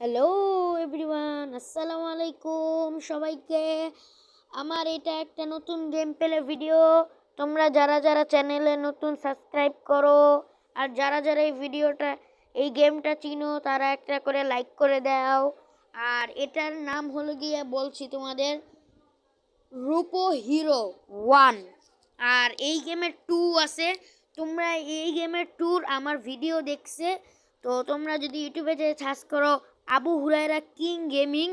Hello everyone আসসালামু আলাইকুম সবাইকে আমার এটা একটা নতুন গেম পেলে ভিডিও তোমরা যারা যারা চ্যানেলে নতুন সাবস্ক্রাইব করো, আর যারা যারা এই ভিডিওটা এই গেমটা চিনো, তারা একটা করে লাইক করে দাও। আর এটার নাম হলো গিয়ে বলছি তোমাদের, রূপো হিরো ওয়ান আর এই গেমের টু আছে। তোমরা এই গেমের ট্যুর আমার ভিডিও দেখছে। তো তোমরা যদি ইউটিউবে যে সার্চ করো Abu Hurayra king gaming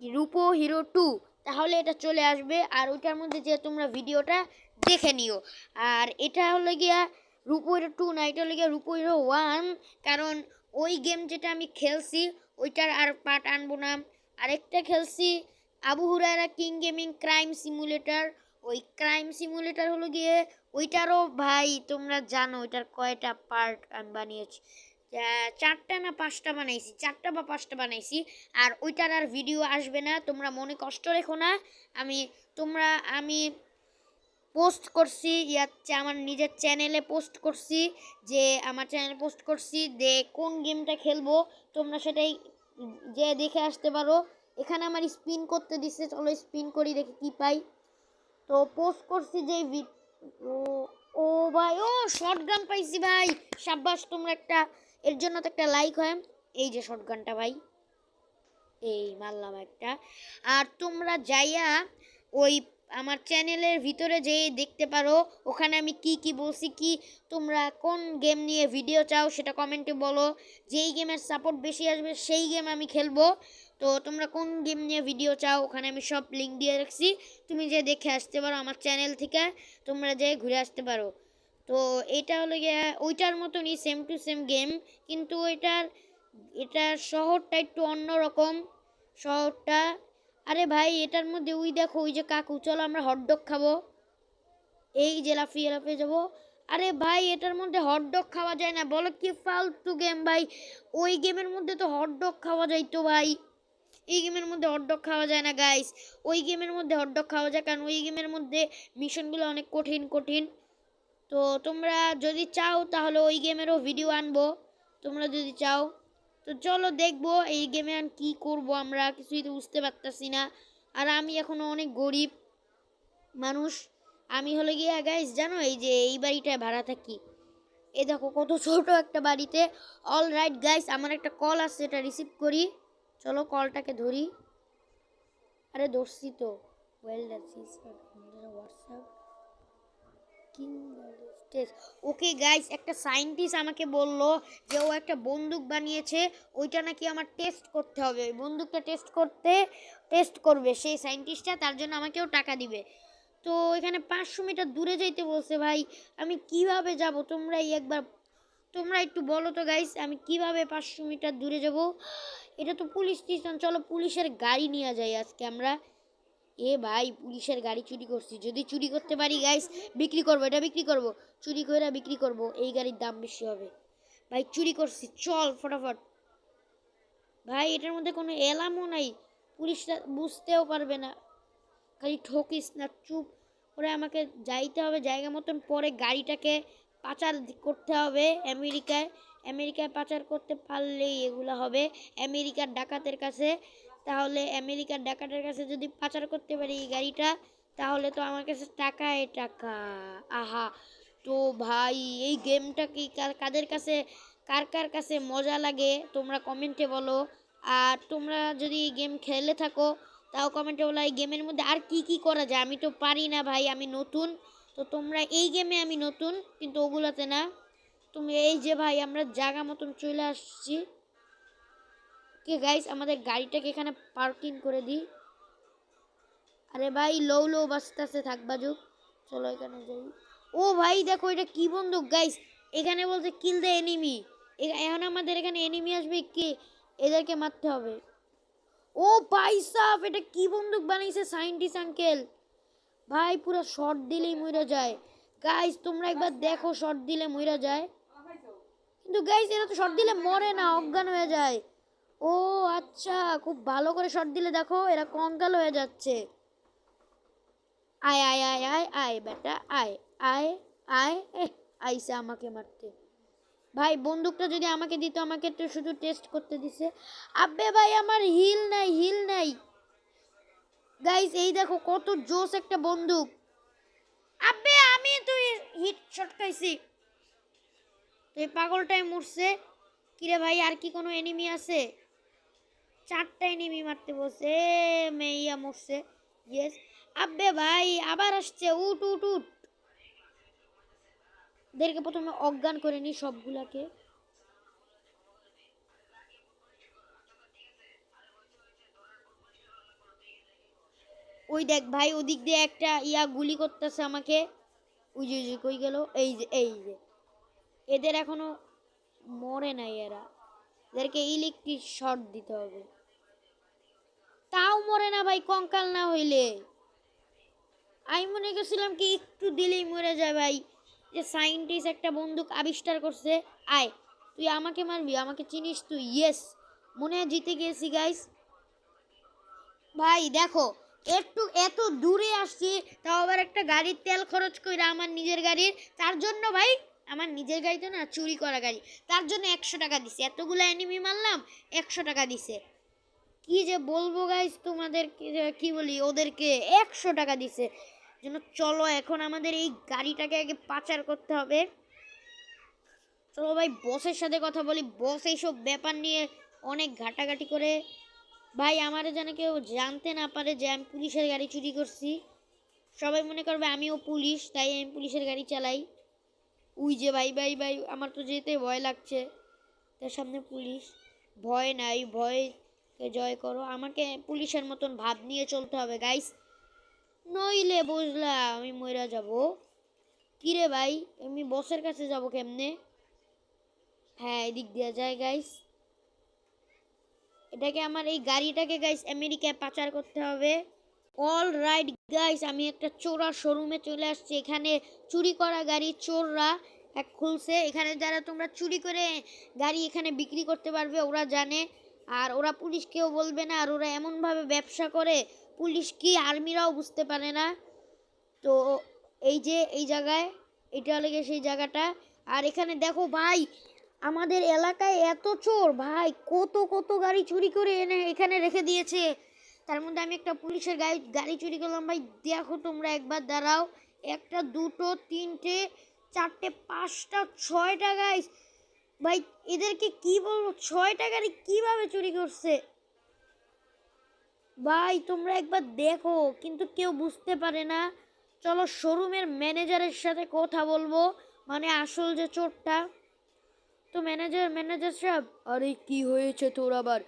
rope hero two. তাহলে এটা চলে আসবে, আর ওইটার মধ্যে যে তোমরা ভিডিওটা দেখে নিও। আর এটা হলো গিয়া রূপো হিরো টু না, এটা হলো গিয়া রূপো হিরো ওয়ান। কারণ ওই গেম যেটা আমি খেলছি, ওইটার আর পার্ট আনব না। আরেকটা খেলছি Abu Hurayra king gaming crime simulator. ওই ক্রাইম সিমুলেটর হলো গিয়ে ওইটারও ভাই তোমরা জানো, ওইটার কয়টা পার্ট আমি বানিয়েছি। চারটা না পাঁচটা বানাইছি, চারটা বা পাঁচটা বানাইছি, আর ওইটার আর ভিডিও আসবে না, তোমরা মনে কষ্ট রেখো না, আমি তোমরা, আমি পোস্ট করছি ইয়াচ্ছে আমার নিজের চ্যানেলে পোস্ট করছি, যে আমার চ্যানেলে পোস্ট করছি, যে কোন গেমটা খেলব, তোমরা সেটাই যে দেখে আসতে পারো। এখানে আমার স্পিন করতে দিচ্ছে চলো স্পিন করি, দেখি কি পাই। তো পোস্ট করছি যে ও ভাই, ও শর্ট গান পাইছি ভাই, সাব্বাস, তোমরা একটা এর জন্য তো একটা লাইক হয়। এই যে শর্ট গানটা ভাই। এই মারলাম একটা। আর তোমরা যাইয়া ওই আমার চ্যানেলের ভিতরে যেয়ে দেখতে পারো, ওখানে আমি কি কি বলছি, কি তোমরা কোন গেম নিয়ে ভিডিও চাও সেটা কমেন্টে বলো। যেই গেমের সাপোর্ট বেশি আসবে সেই গেম আমি খেলব। তো তোমরা কোন গেম নিয়ে ভিডিও চাও, ওখানে আমি সব লিঙ্ক দিয়ে রাখছি। তুমি যে দেখে আসতে পারো আমার চ্যানেল থেকে। তোমরা যে ঘুরে আসতে পারো। তো এটা হলো গিয়ে ওইটার মতনই সেম টু সেম গেম কিন্তু ওইটার এটার শহরটা একটু অন্যরকম শহরটা। আরে ভাই, এটার মধ্যে ওই দেখো, ওই যে কাকু, চলো আমরা হটডগ খাব। এই যে লাফিয়ে লাফিয়ে যাব। আরে ভাই, এটার মধ্যে হটডগ খাওয়া যায় না। বলো কি ফালতু গেম ভাই? ওই গেমের মধ্যে তো হটডগ খাওয়া যায় তো ভাই। এই গেমের মধ্যে হটডগ খাওয়া যায় না গাইস ওই গেমের মধ্যে হটডগ খাওয়া যায়, কারণ ওই গেমের মধ্যে মিশনগুলো অনেক কঠিন কঠিন। তো তোমরা যদি চাও, তাহলে ওই গেমেরও ভিডিও আনব। তোমরা যদি চাও, তো চলো দেখব এই গেমে আর কী করব আমরা, কিছুই তো বুঝতে পারতাছি না। আর আমি এখনও অনেক গরিব মানুষ। আমি হলে গিয়ে গাইস জানো এই যে এই বাড়িটায় ভাড়া থাকি। এ দেখো কত ছোট একটা বাড়িতে। অল রাইট গাইস আমার একটা কল আসছে এটা রিসিভ করি। চলো কলটাকে ধরি। আরে, ধরছি তো। Well dance WhatsApp okay guys একটা সায়েন্টিস্ট আমাকে বলল যে ও একটা বন্দুক বানিয়েছে, ওইটা নাকি আমার টেস্ট করতে হবে। ওই বন্দুকটা টেস্ট করতে টেস্ট করবে সেই সায়েন্টিস্টটা তার জন্য আমাকেও টাকা দিবে। তো এখানে পাঁচশো মিটার দূরে যাইতে বলছে ভাই, আমি কীভাবে যাব? তোমরাই একবার, তোমরা একটু বলো তো গাইস আমি কীভাবে পাঁচশো মিটার দূরে যাব? এটা তো পুলিশ স্টেশন চলো পুলিশের গাড়ি নিয়ে যাই আজকে আমরা। এ ভাই, পুলিশের গাড়ি চুরি করছি। যদি চুরি করতে পারি গাইস বিক্রি করব, এটা বিক্রি করব। চুরি করে বিক্রি করব, এই গাড়ির দাম বেশি হবে। ভাই, চুরি করছি, চল ফটাফট। ভাই, এটার মধ্যে কোনো এলামও নাই। পুলিশরা বুঝতেও পারবে না। খালি ঠকিস না, চুপ করে আমাকে যাইতে হবে। জায়গা মতন পরে গাড়িটাকে পাচার করতে হবে আমেরিকায়। আমেরিকায় পাচার করতে পারলেই এগুলো হবে। আমেরিকার ডাকাতের কাছে তাহলে আমেরিকার ডাকাতের কাছে যদি পাচার করতে পারি এই গাড়িটা, তাহলে তো আমার কাছে টাকায় টাকা। আহা, তো ভাই, এই গেমটা কি কাদের কাছে, কার কার কাছে মজা লাগে তোমরা কমেন্টে বলো। আর তোমরা যদি এই গেম খেলে থাকো, তাও কমেন্টে বলো এই গেমের মধ্যে আর কি কি করা যায়। আমি তো পারি না ভাই, আমি নতুন। তো তোমরা এই গেমে আমি নতুন, কিন্তু ওগুলোতে না, তুমি এই যে ভাই আমরা জায়গা মতন চলে আসছি। কে গাইস আমাদের গাড়িটাকে এখানে পার্কিং করে দিই। আরে ভাই লো লো বাস্তাছে থাক বাজুক। চলো এখানে যাই। ও ভাই, দেখো এটা কি বন্দুক গাইস এখানে বলছে কিল দ্য এনিমি এখন আমাদের এখানে এনিমি আসবে, কি? এদেরকে মারতে হবে। ও ভাই সাহ এটা কি বন্দুক বানাইছে সাইন্টিস্ট আঙ্কেল ভাই, পুরো শর্ট দিলেই মইরা যায়। গাইস তোমরা একবার দেখো শর্ট দিলে মইরা যায়। কিন্তু গাইস এরা তো শর্ট দিলে মরে না, অজ্ঞান হয়ে যায়। ও আচ্ছা খুব ভালো করে শর্ট দিলে দেখো এরা কঙ্কাল হয়ে যাচ্ছে। আয় আয় আয় আয় আয়, বেটা, আয় আয় আয় এ আইসে আমাকে মারতে। ভাই, বন্দুকটা যদি আমাকে দিত, আমাকে তো শুধু টেস্ট করতে দিছে। আব্বে ভাই, আমার হিল নাই হিল নাই। গাইস এই দেখো কত জোস একটা বন্দুক। আব্বে, আমি তুই হিট শট খাইছি। তো এই পাগলটাই মরছে। কিরে ভাই, আর কি কোনো এনিমি আছে? চারটা এনিমি মারতে বসে, মেইয়া মরছে। ইয়েস আব্বে ভাই, আবার আসছে। উঠ উট উঠ। এদেরকে প্রথমে অজ্ঞান করে নি সবগুলাকে। ওই দেখ ভাই, ওদিক দিয়ে একটা ইয়া গুলি করতেছে আমাকে। ওই যে কই গেল? এই যে এই যে। এদের এখনও মরে নাই এরা। এদেরকে ইলেকট্রিক শর্ট দিতে হবে। তাও মরে না ভাই, কঙ্কাল না হইলে। আমি মনে করছিলাম কি, একটু দিলেই মরে যায় ভাই। যে সাইন্টিস্ট একটা বন্দুক আবিষ্কার করছে, আয়, তুই আমাকে মারবি, আমাকে চিনিস তুই ইয়েস মনে হয় জিতে গেছি গাইস ভাই, দেখো, একটু, এত দূরে আসছি, তাও আবার একটা গাড়ির তেল খরচ করে আমার নিজের গাড়ির, তার জন্য ভাই, আমার নিজের গাড়ি তো না চুরি করা গাড়ি, তার জন্য একশো টাকা দিছে। এতগুলো অ্যানিমি মারলাম, একশো টাকা দিছে। কি যে বলব গাইস তোমাদের কি বলি, ওদেরকে একশো টাকা দিছে। জন্য চলো, এখন আমাদের এই গাড়িটাকে আগে পাচার করতে হবে। চলো ভাই, বসের সাথে কথা বলি। বস এইসব ব্যাপার নিয়ে অনেক ঘাটাঘাটি করে। ভাই, আমার যেন কেউ জানতে না পারে যে আমি পুলিশের গাড়ি চুরি করছি। সবাই মনে করবে আমিও পুলিশ, তাই আমি পুলিশের গাড়ি চালাই। উই যে ভাই ভাই ভাই, আমার তো যেতে ভয় লাগছে। তার সামনে পুলিশ। ভয় নাই ভয়কে জয় করো। আমাকে পুলিশের মতন ভাব নিয়ে চলতে হবে গাইস নইলে বুঝলা আমি মইরা যাব। কিরে ভাই, আমি বসের কাছে যাব কেমনে? হ্যাঁ এদিক দিয়ে যায় গাইস এটাকে আমার এই গাড়িটাকে গাইস আমেরিকায় পাচার করতে হবে। অল রাইট গাইস আমি একটা চোরা শোরুমে চলে আসছি। এখানে চুরি করা গাড়ি চোররা এক খুলছে। এখানে যারা তোমরা চুরি করে গাড়ি এখানে বিক্রি করতে পারবে, ওরা জানে। আর ওরা পুলিশকেও বলবে না, আর ওরা এমনভাবে ব্যবসা করে, পুলিশ কি আর্মিরাও বুঝতে পারে না। তো এই যে, এই জায়গায়, এটা লেগে সেই জায়গাটা। আর এখানে দেখো ভাই, আমাদের এলাকায় এত চোর, ভাই, কত কত গাড়ি চুরি করে এনে এখানে রেখে দিয়েছে। তার মধ্যে আমি একটা পুলিশের গাড়ি গাড়ি চুরি করলাম, ভাই, দেখো তোমরা একবার দাঁড়াও। একটা, দুটো, তিনটে, চারটে, পাঁচটা, ছয়টা গাইস ভাই, এদেরকে কি বলব? ছয়টা গাড়ি কীভাবে চুরি করছে? ভাই, তোমরা একবার দেখো, কিন্তু কেউ বুঝতে পারে না। চলো, শোরুমের ম্যানেজারের সাথে কথা বলব। মানে আসল যে চোরটা। তো ম্যানেজার ম্যানেজার সাহেব, আরে, কি হয়েছে তোর আবার?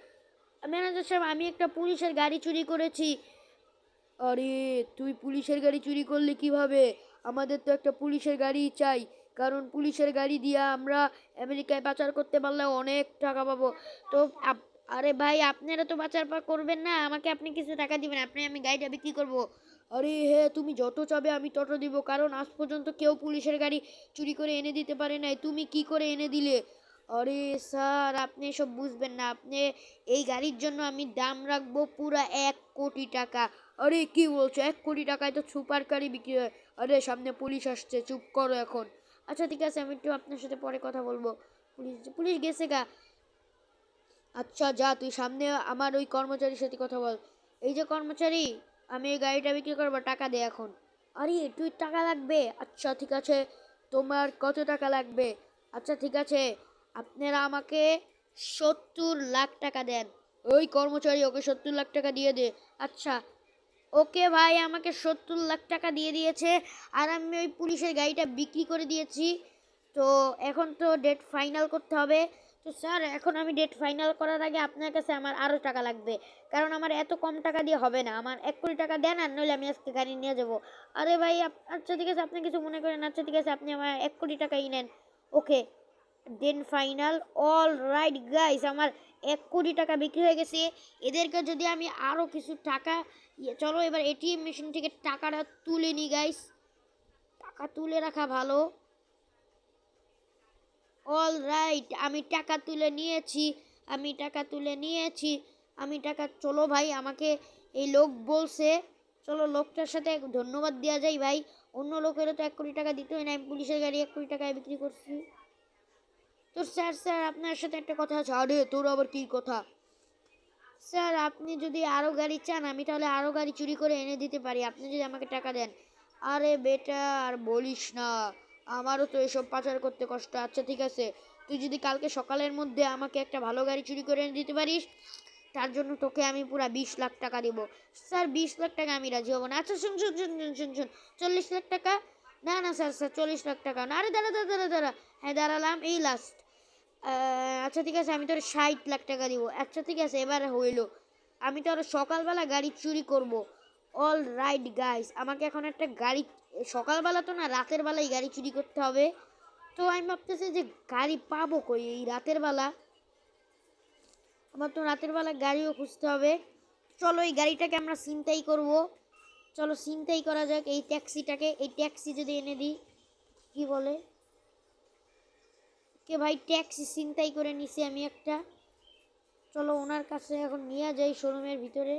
ম্যানেজার সাহেব, আমি একটা পুলিশের গাড়ি চুরি করেছি। আরে, তুই পুলিশের গাড়ি চুরি করলে কীভাবে? আমাদের তো একটা পুলিশের গাড়ি চাই। কারণ পুলিশের গাড়ি দিয়ে আমরা আমেরিকায় পাচার করতে পারলে অনেক টাকা পাবো। তো আরে ভাই, আপনারা তো পাচার পা করবেন না, আমাকে আপনি কিছু টাকা দিবেন, আপনি আমি গাড়িটা বিক্রি করব। আরে হ্যাঁ তুমি যত চাবে আমি তত দিব, কারণ আজ পর্যন্ত কেউ পুলিশের গাড়ি চুরি করে এনে দিতে পারে নাই, তুমি কি করে এনে দিলে? আরে স্যার, আপনি এসব বুঝবেন না, আপনি এই গাড়ির জন্য আমি দাম রাখব পুরা এক কোটি টাকা। আরে কি বলছো, এক কোটি টাকায় তো সুপার গাড়ি বিক্রি হয়। আরে সামনে পুলিশ আসছে, চুপ করো এখন। আচ্ছা ঠিক আছে, আমি একটু আপনার সাথে পরে কথা বলব। পুলিশ পুলিশ গেছে গা। আচ্ছা যা, তুই সামনে আমার ওই কর্মচারীর সাথে কথা বল। এই যে কর্মচারী, আমি এই গাড়িটা বিক্রি করব, টাকা দে এখন। আরে তুই টাকা লাগবে? আচ্ছা ঠিক আছে, তোমার কত টাকা লাগবে? আচ্ছা ঠিক আছে, আপনারা আমাকে সত্তর লাখ টাকা দেন। ওই কর্মচারী ওকে সত্তর লাখ টাকা দিয়ে দে। আচ্ছা ওকে ভাই, আমাকে সত্তর লাখ টাকা দিয়ে দিয়েছে আর আমি ওই পুলিশের গাড়িটা বিক্রি করে দিয়েছি। তো এখন তো ডেট ফাইনাল করতে হবে। তো স্যার এখন আমি ডেট ফাইনাল করার আগে আপনার কাছে আমার আরও টাকা লাগবে। কারণ আমার এত কম টাকা দিয়ে হবে না। আমার এক কোটি টাকা দেন আর নইলে আমি আজকে গাড়ি নিয়ে যাব। আরে ভাই আচ্ছা ঠিক আছে, আপনি কিছু মনে করেন আচ্ছা ঠিক আছে, আপনি আমার এক কোটি টাকাই নেন। Okay then final all right guys আমার এক কোটি টাকা বিক্রি হয়ে গেছে। এদেরকে যদি আমি আরও কিছু টাকা চলো এবার এটিএম মেশিন থেকে টাকাটা তুলে নিই গাইস টাকা তুলে রাখা ভালো। অল রাইট আমি টাকা তুলে নিয়েছি, আমি টাকা তুলে নিয়েছি, আমি টাকা, চলো ভাই, আমাকে এই লোক বলছে। চলো লোকটার সাথে ধন্যবাদ দেওয়া যায় ভাই। অন্য লোকেরও তো এক কোটি টাকা দিতে হয় না, আমি পুলিশের গাড়ি এক কোটি টাকায় বিক্রি করছি। তো স্যার স্যার আপনার সাথে একটা কথা আছে। আরে, তোর আবার কি কথা? স্যার, আপনি যদি আরও গাড়ি চান, আমি তাহলে আরও গাড়ি চুরি করে এনে দিতে পারি। আপনি যদি আমাকে টাকা দেন। আরে বেটা, আর বলিস না। আমারও তো এসব পাচার করতে কষ্ট। আচ্ছা ঠিক আছে। তুই যদি কালকে সকালের মধ্যে আমাকে একটা ভালো গাড়ি চুরি করে এনে দিতে পারিস, তার জন্য তোকে আমি পুরো বিশ লাখ টাকা দিব। স্যার, বিশ লাখ টাকা আমি রাজি হব না। আচ্ছা শুন শুন শুন শুন শুন শুন। চল্লিশ লাখ টাকা? না না, স্যার স্যার, চল্লিশ লাখ টাকা। না, আরে দাঁড়া দাঁড়া দাঁড়া দাঁড়া। হ্যাঁ দাঁড়ালাম, এই লাস্ট আচ্ছা ঠিক আছে, আমি তোর ষাট লাখ টাকা দিব। আচ্ছা ঠিক আছে, এবার হইল। আমি তো আরও সকালবেলা গাড়ি চুরি করব। অল রাইট গাইস আমাকে এখন একটা গাড়ি, সকালবেলা তো না, রাতের বেলায় গাড়ি চুরি করতে হবে। তো আমি ভাবতেছি যে গাড়ি পাবো কই এই রাতের বেলা? আমার তো রাতের বেলা গাড়িও খুঁজতে হবে। চলো, এই গাড়িটাকে আমরা চিন্তাই করব। চলো চিন্তাই করা যাক এই ট্যাক্সিটাকে। এই ট্যাক্সি যদি এনে দিই, কি বলে? কে ভাই ট্যাক্সি চিন্তাই করে নিছি আমি একটা। চলো ওনার কাছে এখন নিয়ে যাই শোরুমের ভিতরে।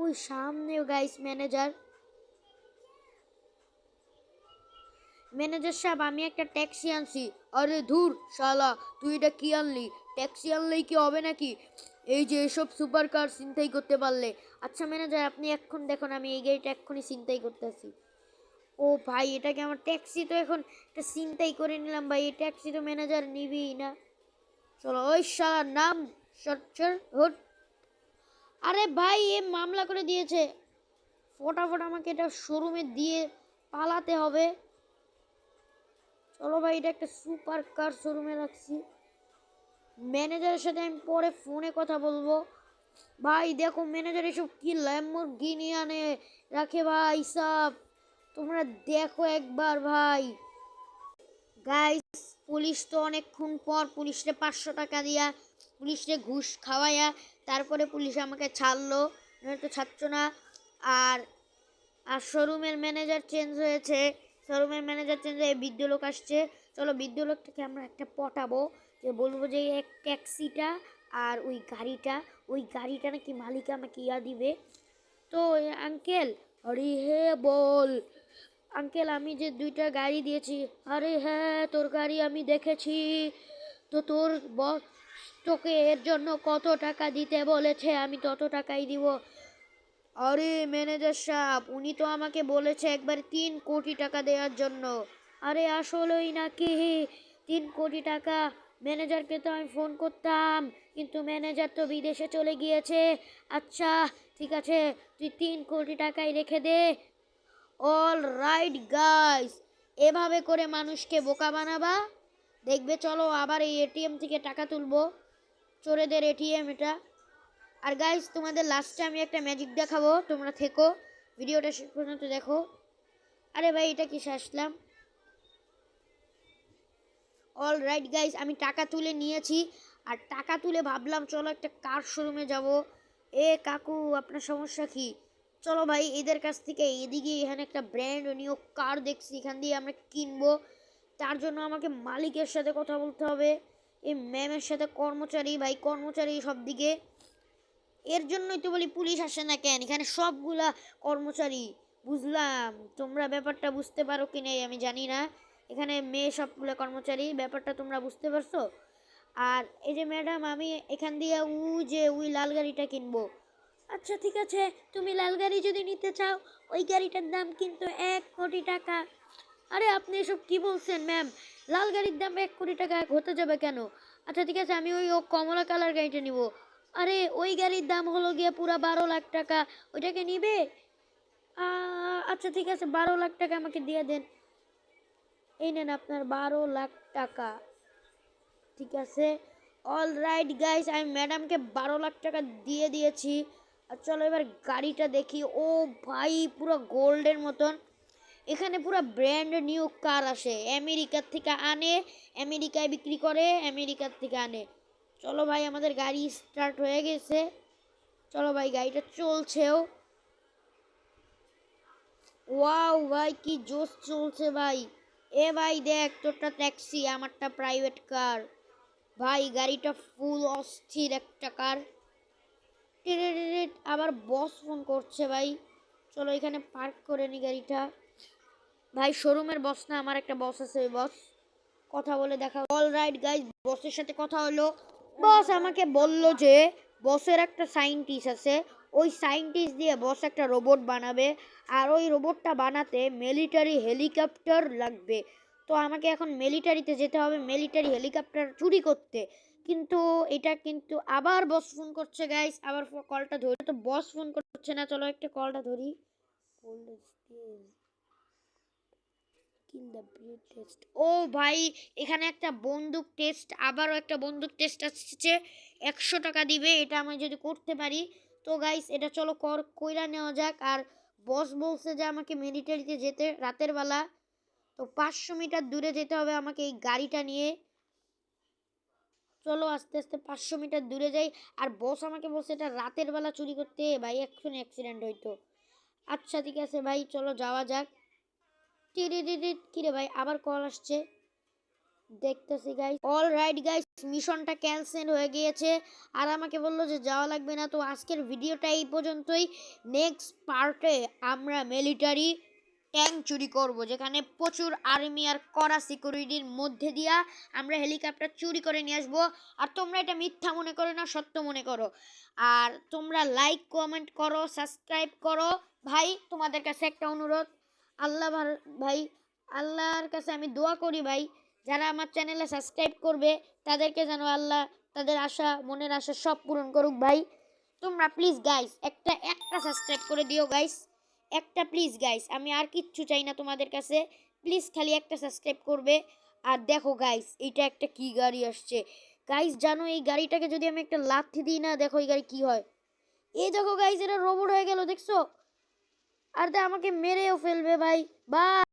ওই সামনে গাইস ম্যানেজার ম্যানেজার সাহেব, আমি একটা ট্যাক্সি আনছি। আরে ধুর শালা, তুই এটা কি আনলি? ট্যাক্সি আনলেই কি হবে নাকি? এই যে এসব সুপার কার চিন্তাই করতে পারলে। আচ্ছা ম্যানেজার, আপনি এক্ষণ দেখুন, আমি এই গাড়িটা এক্ষুনি চিন্তাই করতেছি। ও ভাই এটাকে আমার ট্যাক্সি? তো এখন একটা চিন্তাই করে নিলাম ভাই, এই ট্যাক্সি তো ম্যানেজার নিবিই না। চলো, ওই শালার নাম সচ্চর হুট। আরে ভাই, এ মামলা করে দিয়েছে। ফটাফট আমাকে এটা শোরুমে দিয়ে পালাতে হবে। চলো ভাই, এটা একটা সুপার কার শোরুমে রাখছি। ম্যানেজারের সাথে আমি পরে ফোনে কথা বলব। ভাই, দেখো ম্যানেজার এসব কি ল্যাম্বোর গিনি আনে? রাখে ভাই, সব। তোমরা দেখো একবার ভাই। গাইস পুলিশ তো অনেকক্ষণ পর পুলিশরে পাঁচশো টাকা দিয়া পুলিশরে ঘুষ খাওয়াইয়া তারপরে পুলিশ আমাকে ছাড়লো। নয়তো ছাড়ছো না। আর আর শোরুমের ম্যানেজার চেঞ্জ হয়েছে। শোরুমের ম্যানেজার চেঞ্জ হয়ে বৃদ্ধ লোক আসছে। চলো বৃদ্ধ লোকটাকে আমরা একটা পটাবো। যে বলব যে এক ট্যাক্সিটা আর ওই গাড়িটা ওই গাড়িটা নাকি মালিক আমাকে ইয়া দিবে। তো আঙ্কেল, আরে হে বল। আঙ্কেল, আমি যে দুইটা গাড়ি দিয়েছি, আরে হ্যাঁ তোর গাড়ি আমি দেখেছি। তো তোর বস তোকে এর জন্য কত টাকা দিতে বলেছে, আমি তত টাকাই দিব। আরে ম্যানেজার সাহেব, উনি তো আমাকে বলেছে একবার তিন কোটি টাকা দেওয়ার জন্য। আরে আসলেই নাকি? তিন কোটি টাকা? ম্যানেজারকে তো আমি ফোন করতাম, কিন্তু ম্যানেজার তো বিদেশে চলে গিয়েছে। আচ্ছা ঠিক আছে, তুই তিন কোটি টাকাই রেখে দে। অল রাইট গাইস এভাবে করে মানুষকে বোকা বানাবা? দেখবে, চলো আবার এই এটিএম থেকে টাকা তুলবো। চোরেদের এটিএম এটা। আর গাইস তোমাদের লাস্টে আমি একটা ম্যাজিক দেখাবো, তোমরা থেকো। ভিডিওটা শেষ পর্যন্ত দেখো। আরে ভাই, এটা কি আসলাম অল রাইট গাইস আমি টাকা তুলে নিয়েছি। আর টাকা তুলে ভাবলাম, চলো একটা কার শোরুমে যাব। এ কাকু, আপনার সমস্যা কি? চলো ভাই, এদের কাছ থেকে এদিকে এখানে একটা ব্র্যান্ড নিয়োগ কার দেখছি, এখান দিয়ে আমরা কিনবো। তার জন্য আমাকে মালিকের সাথে কথা বলতে হবে। এই ম্যামের সাথে কর্মচারী, ভাই, কর্মচারী সব দিকে। এর জন্যই তো বলি পুলিশ আসে না কেন? এখানে সবগুলা কর্মচারী, বুঝলাম। তোমরা ব্যাপারটা বুঝতে পারো কি নেই, আমি জানি না। এখানে মেয়ে সবগুলো কর্মচারী, ব্যাপারটা তোমরা বুঝতে পারছ? আর এই যে ম্যাডাম, আমি এখান দিয়ে উ, যে ওই লাল গাড়িটা কিনবো। আচ্ছা ঠিক আছে, তুমি লাল গাড়ি যদি নিতে চাও, ওই গাড়িটার দাম কিন্তু এক কোটি টাকা। আরে, আপনি এসব কি বলছেন, ম্যাম? লাল গাড়ির দাম এক কোটি টাকা হতে যাবে কেন? আচ্ছা ঠিক আছে, আমি ওই ও কমলা কালার গাড়িটা নিব। আরে, ওই গাড়ির দাম হলো গিয়ে পুরো বারো লাখ টাকা। ওইটাকে নিবে? আচ্ছা ঠিক আছে, বারো লাখ টাকা আমাকে দিয়ে দেন। এই নেন আপনার বারো লাখ টাকা। ঠিক আছে? অল রাইট গাইস আমি ম্যাডামকে বারো লাখ টাকা দিয়ে দিয়েছি। আর চলো এবার গাড়িটা দেখি। ও ভাই, পুরো গোল্ডের মতন। এখানে পুরো ব্র্যান্ড নিউ কার আসে। আমেরিকার থেকে আনে, আমেরিকায় বিক্রি করে, আমেরিকার থেকে আনে। চলো ভাই, আমাদের গাড়ি স্টার্ট হয়ে গেছে। চলো ভাই, গাড়িটা চলছেও ওয়াও ভাই, কি জোশ চলছে ভাই। এ ভাই দেখ, তোরটা ট্যাক্সি আমারটা প্রাইভেট কার ভাই, গাড়িটা ফুল অস্থির একটা কার আবার বস ফোন করছে ভাই। চলো এখানে পার্ক করে নি গাড়িটা। ভাই শোরুমের বস না, আমার একটা বস আছে ওই বস কথা বলে দেখা অল রাইট গাইজ বসের সাথে কথা হলো। বস আমাকে বলল যে বসের একটা সাইন্টিস্ট আছে। ওই সাইন্টিস্ট দিয়ে বস একটা রোবট বানাবে, আর ওই রোবটটা বানাতে মিলিটারি হেলিকপ্টার লাগবে। তো আমাকে এখন মিলিটারিতে যেতে হবে মিলিটারি হেলিকপ্টার চুরি করতে। কিন্তু এটা কিন্তু আবার বস ফোন করছে গাইস আবার কলটা ধরে তো বস ফোন করছে না, চলো একটা কলটা ধরি। ও ভাই, এখানে একটা বন্দুক টেস্ট আবারও একটা বন্দুক টেস্ট আসছে। একশো টাকা দিবে, এটা আমি যদি করতে পারি তো গাইস এটা চলো কর, কইরা নেওয়া যাক। আর বস বলছে যে আমাকে মিলিটারিতে যেতে রাতের বেলা। তো পাঁচশো মিটার দূরে যেতে হবে আমাকে এই গাড়িটা নিয়ে। চলো আস্তে আস্তে পাঁচশো মিটার দূরে যাই। আর বস আমাকে বলছে এটা রাতের বেলা চুরি করতে। ভাই এখন অ্যাক্সিডেন্ট হইতো। আচ্ছা ঠিক আছে ভাই, চলো যাওয়া যাক। টিরিরিরিট কিরে ভাই, আবার কল আসছে। দেখতেছি গাইস অল রাইট গাইস মিশনটা ক্যান্সেল হয়ে গিয়েছে। আর আমাকে বলল যে, যাওয়া লাগবে না। তো আজকের ভিডিওটা এই পর্যন্তই। নেক্সট পার্টে আমরা মিলিটারি ট্যাঙ্ক চুরি করব, যেখানে প্রচুর আর্মি আর কড়া সিকিউরিটির মধ্যে দিয়া আমরা হেলিকপ্টার চুরি করে নিয়ে আসব। আর তোমরা এটা মিথ্যা মনে করো না, সত্য মনে করো। আর তোমরা লাইক কমেন্ট করো সাবস্ক্রাইব করো। ভাই, তোমাদের কাছে একটা অনুরোধ। আল্লাহ ভাই, আল্লাহর কাছে আমি দোয়া করি ভাই যারা আমার চ্যানেলে সাবস্ক্রাইব করবে, তাদেরকে যেন আল্লাহ তাদের আশা, মনের আশা সব পূরণ করুক ভাই। তোমরা প্লিজ গাইস একটা একটা সাবস্ক্রাইব করে দিও গাইস একটা প্লিজ গাইস আমি আর কিচ্ছু চাই না তোমাদের কাছে। প্লিজ খালি একটা সাবস্ক্রাইব করবে। আর দেখো গাইস এটা একটা কি গাড়ি আসছে। গাইস জানো এই গাড়িটাকে যদি আমি একটা লাথি দিই না, দেখো এই গাড়ি কি হয়। এই দেখো গাইস এটা রোবট হয়ে গেল, দেখছ? আর আমাকে মেরেও ফেলবে ভাই। বাই